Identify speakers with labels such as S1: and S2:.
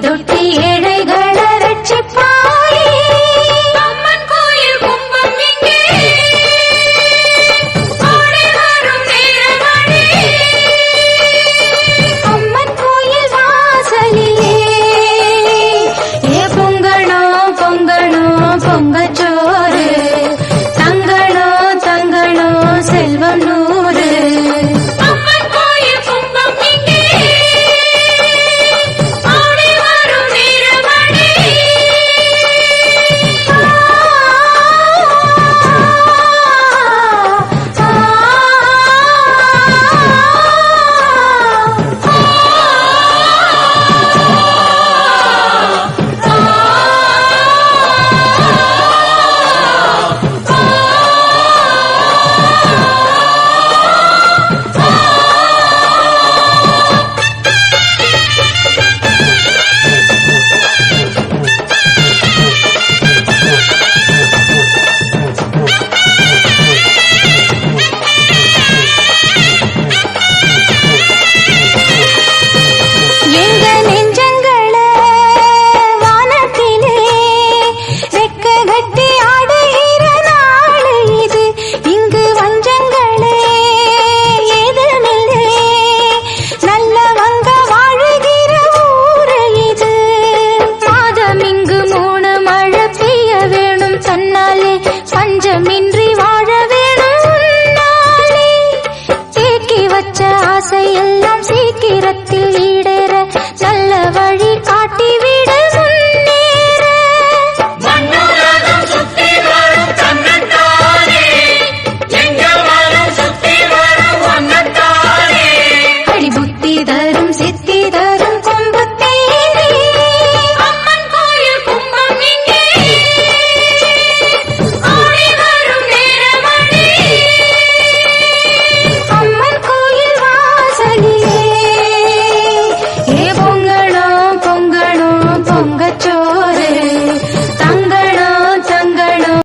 S1: దొట్టి பயமின்றி வாழ வேணும் வச்ச ஆசையெல்லாம் சீக்கிரத்தில்